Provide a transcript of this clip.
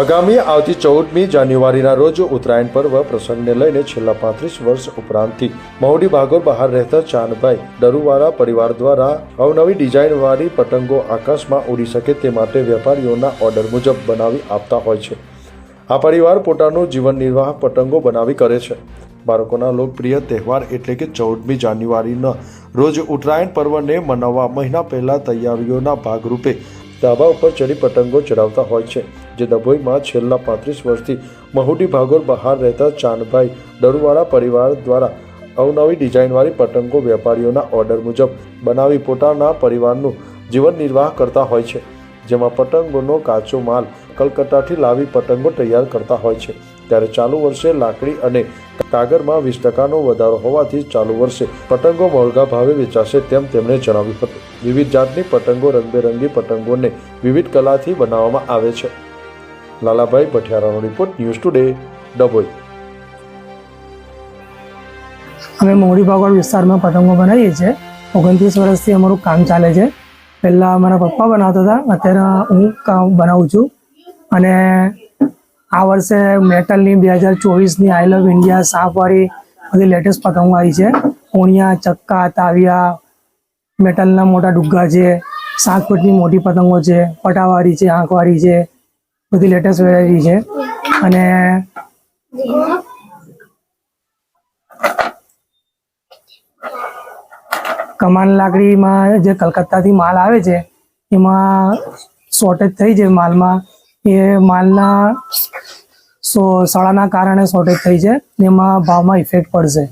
આગામી આવતી ચૌદમી જાન્યુઆરીના રોજ ઉત્તરાયણ પર્વ પ્રસંગને લઈને છેલ્લા પાંત્રીસ વર્ષ ઉપરાંતથી મહુડી ભાગોળ બહાર રહેતા ચાંદભાઈ ડરુવાળા પરિવાર દ્વારા અવનવી ડિઝાઇનવાળી પતંગો આકાશમાં ઉડી શકે તે માટે વેપારીઓના ઓર્ડર મુજબ બનાવી આપતા હોય છે. આ પરિવાર પોતાનું જીવન નિર્વાહ પતંગો બનાવી કરે છે. બાળકોના લોકપ્રિય તહેવાર એટલે કે ચૌદમી જાન્યુઆરીના રોજ ઉત્તરાયણ પર્વને મનાવવા મહિના પહેલાં તૈયારીઓના ભાગરૂપે ધાબા ઉપર ચડી પતંગો ચડાવતા હોય છે, જે ડભોઈમાં છેલ્લા પાંત્રીસ વર્ષથી મહુડી ભાગોળ બહાર રહેતા ચાંદભાઈ ડરુવાળા પરિવાર દ્વારા અવનવી ડિઝાઇનવાળી પતંગો વેપારીઓના ઓર્ડર મુજબ બનાવી પોતાના પરિવારનું જીવન નિર્વાહ કરતા હોય છે, જેમાં પતંગોનો કાચો માલ કલકત્તાથી લાવી પતંગો તૈયાર કરતા હોય છે. ત્યારે ચાલુ વર્ષે લાકડી અને કાગળમાં વીસ ટકાનો વધારો હોવાથી ચાલુ વર્ષે પતંગો મોંઘા ભાવે વેચાશે તેમ તેમણે જણાવ્યું હતું. વિવિધ જાતની પતંગો રંગબેરંગી પતંગોને વિવિધ કલાથી બનાવવામાં આવે છે. લાલાભાઈ ભઠિયારાનો રિપોર્ટ ન્યૂઝ ટુડે, ડભોઈ. અમે મોડી ભાગોળ વિસ્તારમાં પતંગો બનાવીએ છીએ. ઓગણત્રીસ વર્ષથી અમારું કામ ચાલે છે. પહેલાં અમારા પપ્પા બનાવતા હતા. અત્યારે હું કામ બનાવું છું. અને આ વર્ષે મેટલની બે હજાર ચોવીસની આઈ લવ ઇન્ડિયા સાફવાળી બધી લેટેસ્ટ પતંગો આવી છે. પૂણિયા ચક્કા, તાવિયા, મેટલના મોટા ડુગ્ગા છે સાત ફૂટની મોટી પતંગો છે, પટાવાળી છે, આંખવાળી છે, બધી લેટેસ્ટ વેરાયટી છે. અને કમાન લાકડીમાં જે કલકત્તાથી માલ આવે છે, એમાં શોર્ટેજ થઈ છે માલમાં. એ માલના સો સડાના કારણે શોર્ટેજ થઈ છે એમાં ભાવમાં ઇફેક્ટ પડશે.